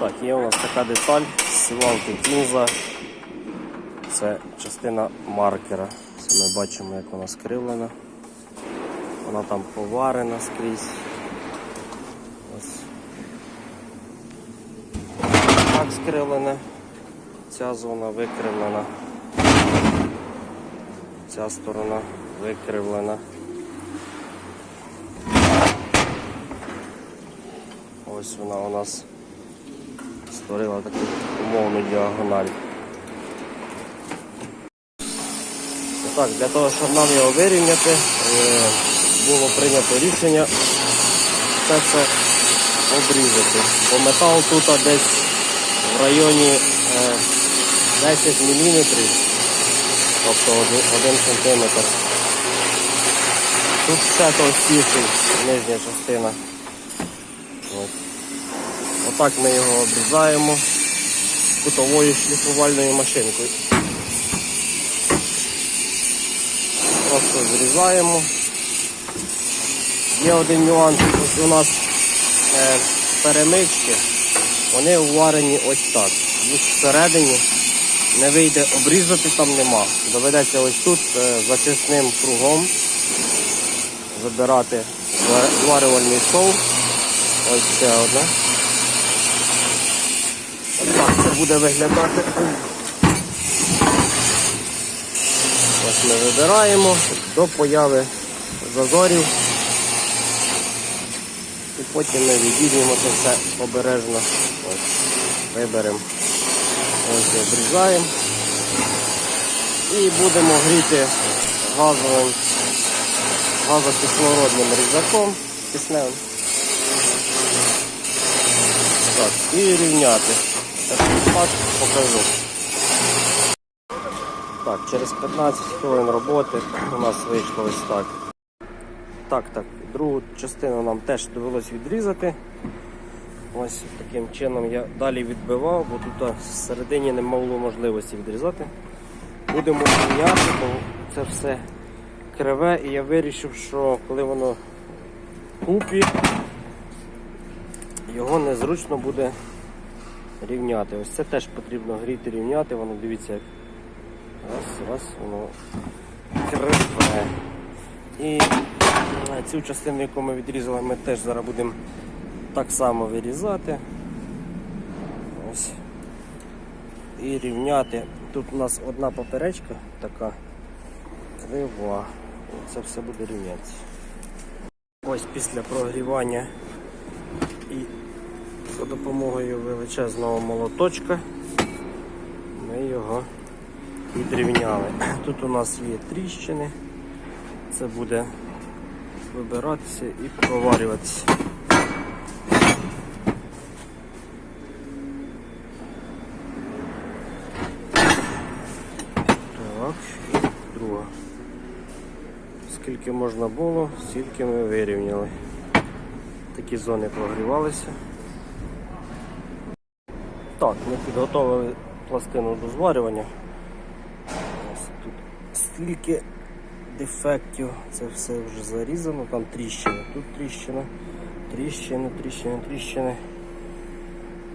Так, є у нас така деталь сівалки кінза. Це частина маркера. Це ми бачимо, як вона скривлена. Вона там поварена скрізь. Ось. Так скривлена. Ця зона викривлена. Ця сторона викривлена. Ось вона у нас створила таку умовну діагональ. Так, для того, щоб нам його вирівняти, е, було прийнято рішення все це обрізати. Бо метал тут десь в районі е, 10 мм, тобто 1 см. Тут ще товстіший, нижня частина. Отак ми його обрізаємо кутовою шліфувальною машинкою. Просто зрізаємо. Є один нюанс, ось у нас е, перемички, вони уварені ось так. Їх всередині не вийде обрізати, там нема. Доведеться ось тут е, зачисним кругом забирати зварювальний шов. Ось ще одна. Це буде виглядати. Ось ми вибираємо до появи зазорів. І потім ми відійдемо це все обережно. Ось, виберемо. Ось обрізаємо. І будемо гріти газовим газокислородним різаком кисневим. Так, і рівняти. Так, покажу. Так, через 15 хвилин роботи у нас вийшло ось так. Так, так, другу частину нам теж довелось відрізати. Ось таким чином я далі відбивав, бо тут всередині не було можливості відрізати. Будемо рівняти, бо це все криве і я вирішив, що коли воно купі, його незручно буде рівняти. Ось це теж потрібно гріти, рівняти, воно дивіться, як раз, раз, воно криве. І цю частину, яку ми відрізали, ми теж зараз будемо так само вирізати. Ось. І рівняти. Тут у нас одна поперечка така крива. Це все буде рівнятися. Ось після прогрівання за допомогою величезного молоточка ми його відрівняли. Тут у нас є тріщини, це буде вибиратися і проварюватися. Скільки можна було, стільки ми вирівняли. Такі зони прогрівалися. Так, ми підготовили пластину до зварювання. Ось тут стільки дефектів, це все вже зарізано, там тріщина, тут тріщина, тріщина, тріщина, тріщини,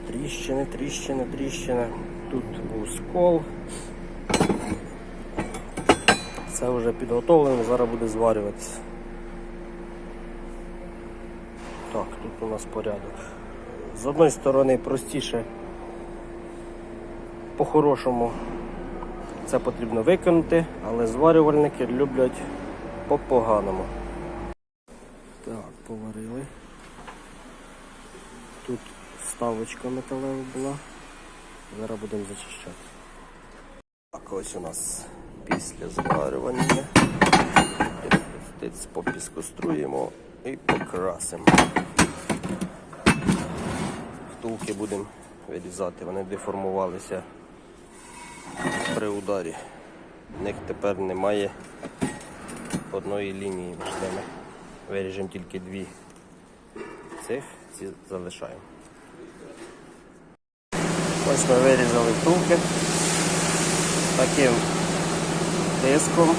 тріщини, тріщини, тріщини. Тут був скол. Це вже підготовлено, зараз буде зварюватися. Так, тут у нас порядок. З одної сторони простіше, по-хорошому це потрібно виконати, але зварювальники люблять по-поганому. Так, поварили. Тут вставочка металева була. Зараз будемо зачищати. Так, ось у нас після зварювання. Стиць попіскоструємо і покрасимо. Втулки будемо вирізати, вони деформувалися при ударі. В них тепер немає одної лінії ними. Виріжемо тільки дві цих, ці залишаємо. Ось ми вирізали втулки таким диском.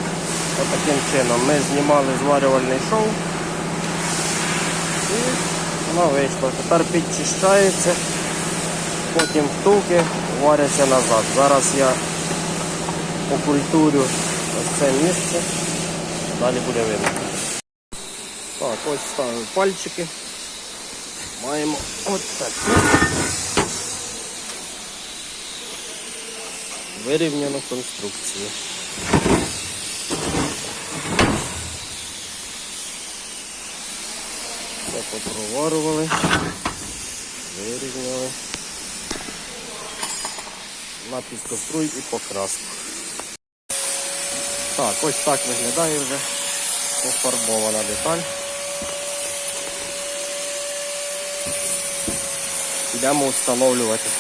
Отаким чином ми знімали зварювальний шов і воно вийшло. Тепер підчищається потім втулки варяться назад. Зараз я окультурю ось це місце, далі буде видно. Так, ось ставимо пальчики. Маємо от таку вирівняну конструкцію. Все попроварували, вирівняли. На піскоструй і покраску. Так, ось так виглядає вже пофарбована деталь. Йдемо встановлювати.